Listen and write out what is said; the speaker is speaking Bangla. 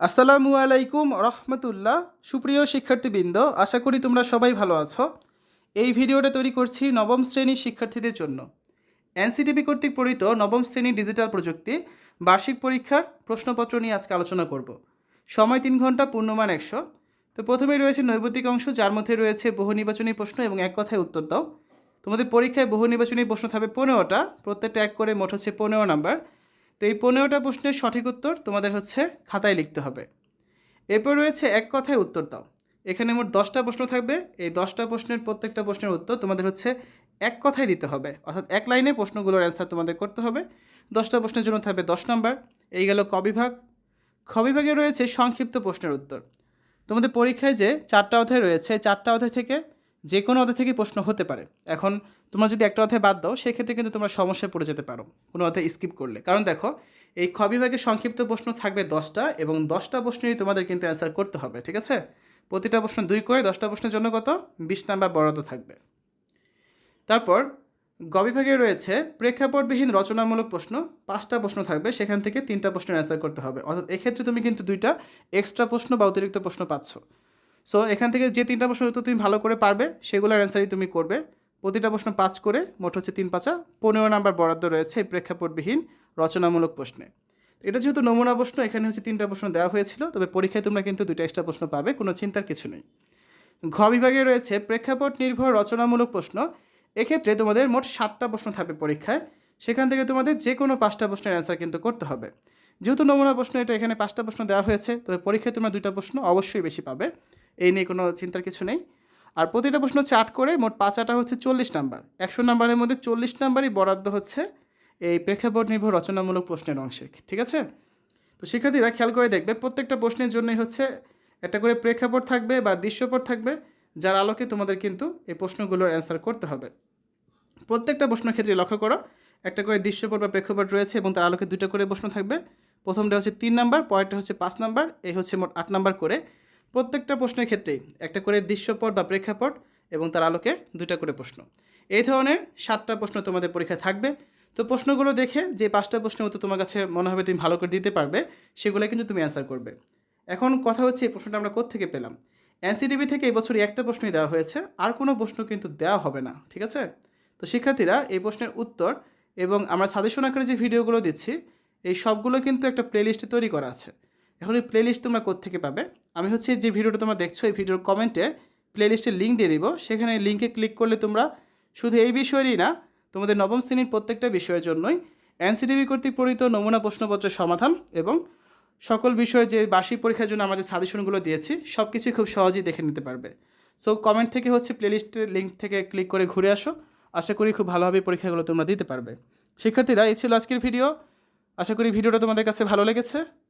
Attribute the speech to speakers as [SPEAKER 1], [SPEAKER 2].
[SPEAKER 1] আসসালামু আলাইকুম রহমতুল্লাহ। সুপ্রিয় শিক্ষার্থীবৃন্দ, আশা করি তোমরা সবাই ভালো আছো। এই ভিডিওটা তৈরি করছি নবম শ্রেণির শিক্ষার্থীদের জন্য। এনসিটিভি কর্তৃক পরিত নবম শ্রেণির ডিজিটাল প্রযুক্তি, বার্ষিক পরীক্ষার প্রশ্নপত্র নিয়ে আজকে আলোচনা করব। সময় তিন ঘণ্টা, পূর্ণমান একশো। তো প্রথমেই রয়েছে নৈবতিক অংশ, যার মধ্যে রয়েছে বহু নির্বাচনী প্রশ্ন এবং এক কথায় উত্তর দাও। তোমাদের পরীক্ষায় বহু নির্বাচনী প্রশ্ন থাকবে পনেরোটা, প্রত্যেকটা এক করে মোট হচ্ছে পনেরো নাম্বার। তো এই পনেরোটা প্রশ্নের সঠিক উত্তর তোমাদের হচ্ছে খাতায় লিখতে হবে। এরপর রয়েছে এক কথায় উত্তর দাও। এখানে মোট দশটা প্রশ্ন থাকবে। এই দশটা প্রশ্নের প্রত্যেকটা প্রশ্নের উত্তর তোমাদের হচ্ছে এক কথায় দিতে হবে। অর্থাৎ এক লাইনে প্রশ্নগুলোর অ্যান্সার তোমাদের করতে হবে। দশটা প্রশ্নের জন্য থাকবে দশ নম্বর। এই গেল ক বিভাগ। খ বিভাগে রয়েছে সংক্ষিপ্ত প্রশ্নের উত্তর। তোমাদের পরীক্ষায় যে চারটা অধ্যায় রয়েছে চারটা অধ্যায় থেকে যে কোনো অধ্যায় থেকে প্রশ্ন হতে পারে। এখন তোমরা যদি একটা অধ্যায় বাদ দাও, সেক্ষেত্রে কিন্তু তোমরা সমস্যায় পড়ে যেতে পারো। কোনো অধ্যায় স্কিপ করলে। কারণ দেখো, এই খ বিভাগে সংক্ষিপ্ত প্রশ্ন থাকবে দশটা, এবং দশটা প্রশ্নেরই তোমাদের কিন্তু অ্যান্সার করতে হবে, ঠিক আছে? প্রতিটা প্রশ্ন দুই করে, দশটা প্রশ্নের জন্য কত? বিশ নাম্বার বরাদ্দ থাকবে। তারপর, গ বিভাগে রয়েছে প্রেক্ষাপটবিহীন রচনামূলক প্রশ্ন। পাঁচটা প্রশ্ন থাকবে, সেখান থেকে তিনটা প্রশ্নের অ্যান্সার করতে হবে। অর্থাৎ এক্ষেত্রে তুমি কিন্তু দুইটা এক্সট্রা প্রশ্ন বা অতিরিক্ত প্রশ্ন পাচ্ছ। সো এখান থেকে যে তিনটা প্রশ্ন উত্তর তুমি ভালো করে পারবে, সেগুলোর অ্যান্সারই তুমি করবে। প্রতিটা প্রশ্ন পাঁচ করে, মোট হচ্ছে তিন পাঁচা। পনেরো নাম্বার বরাদ্দ রয়েছে প্রেক্ষাপটবিহীন রচনামূলক প্রশ্নে। এটা যেহেতু নমুনা প্রশ্ন, এখানে হচ্ছে তিনটা প্রশ্ন দেওয়া হয়েছিল, তবে পরীক্ষায় তোমরা কিন্তু দুইটা এক্সট্রা প্রশ্ন পাবে, কোনো চিন্তার কিছু নেই। ঘ বিভাগে রয়েছে প্রেক্ষাপট নির্ভর রচনামূলক প্রশ্ন। এক্ষেত্রে তোমাদের মোট সাতটা প্রশ্ন থাকবে পরীক্ষায়। সেখান থেকে তোমাদের যে কোনো পাঁচটা প্রশ্নের অ্যান্সার কিন্তু করতে হবে। যেহেতু নমুনা প্রশ্ন এটা এখানে পাঁচটা প্রশ্ন দেওয়া হয়েছে, তবে পরীক্ষায় তোমরা দুইটা প্রশ্ন অবশ্যই বেশি পাবে। এই নিয়ে কোনো চিন্তার কিছু নেই। আর প্রতিটা প্রশ্ন হচ্ছে আট করে, মোট পাঁচ আটা হচ্ছে চল্লিশ নাম্বার। একশো নাম্বারের মধ্যে চল্লিশ নাম্বারই বরাদ্দ হচ্ছে এই প্রেক্ষাপট নির্ভর রচনামূলক প্রশ্নের অংশে, ঠিক আছে? তো শিক্ষার্থীরা খেয়াল করে দেখবে, প্রত্যেকটা প্রশ্নের জন্যই হচ্ছে একটা করে প্রেক্ষাপট থাকবে বা দৃশ্যপট থাকবে, যার আলোকে তোমাদের কিন্তু এই প্রশ্নগুলোর অ্যান্সার করতে হবে। প্রত্যেকটা প্রশ্নের ক্ষেত্রে লক্ষ্য করো, একটা করে দৃশ্যপট বা প্রেক্ষাপট রয়েছে এবং তার আলোকে দুটো করে প্রশ্ন থাকবে। প্রথমটা হচ্ছে তিন নাম্বার, পরেরটা হচ্ছে পাঁচ নাম্বার, এই হচ্ছে মোট আট নাম্বার করে। প্রত্যেকটা প্রশ্নের ক্ষেত্রেই একটা করে দৃশ্যপট বা প্রেক্ষাপট এবং তার আলোকে দুটা করে প্রশ্ন। এই ধরনের সাতটা প্রশ্ন তোমাদের পরীক্ষায় থাকবে। তো প্রশ্নগুলো দেখে যে পাঁচটা প্রশ্নের উত্তর তোমার কাছে মনে হবে তুমি ভালো করে দিতে পারবে, সেগুলো কিন্তু তুমি অ্যান্সার করবে। এখন কথা হচ্ছে এই প্রশ্নটা আমরা কোত্থেকে পেলাম? এনসিটিভি থেকে এই বছরই একটা প্রশ্নই দেওয়া হয়েছে, আর কোনো প্রশ্ন কিন্তু দেওয়া হবে না, ঠিক আছে? তো শিক্ষার্থীরা এই প্রশ্নের উত্তর এবং আমরা সাজেশন আকারে যে ভিডিওগুলো দিচ্ছি, এই সবগুলো কিন্তু একটা প্লেলিস্টে তৈরি করা আছে। এখন এই প্লেলিস্ট তোমরা কোত্থেকে পাবে? আমি হচ্ছে যে ভিডিওটা তোমরা দেখছ, এই ভিডিওর কমেন্টে প্লেলিস্টের লিঙ্ক দিয়ে দিব। সেখানে লিঙ্কে ক্লিক করলে তোমরা শুধু এই বিষয়েরই না, তোমাদের নবম শ্রেণির প্রত্যেকটা বিষয়ের জন্যই এনসিটিভি কর্তৃক পরিত নমুনা প্রশ্নপত্রের সমাধান এবং সকল বিষয়ের যে বার্ষিক পরীক্ষার জন্য আমাদের সাজেশনগুলো দিয়েছি সব কিছুই খুব সহজেই দেখে নিতে পারবে। সো কমেন্ট থেকে হচ্ছে প্লেলিস্টের লিঙ্ক থেকে ক্লিক করে ঘুরে আসো। আশা করি খুব ভালোভাবে পরীক্ষাগুলো তোমরা দিতে পারবে। শিক্ষার্থীরা, এই ছিল আজকের ভিডিও আশা করি ভিডিওটা তোমাদের কাছে ভালো লেগেছে।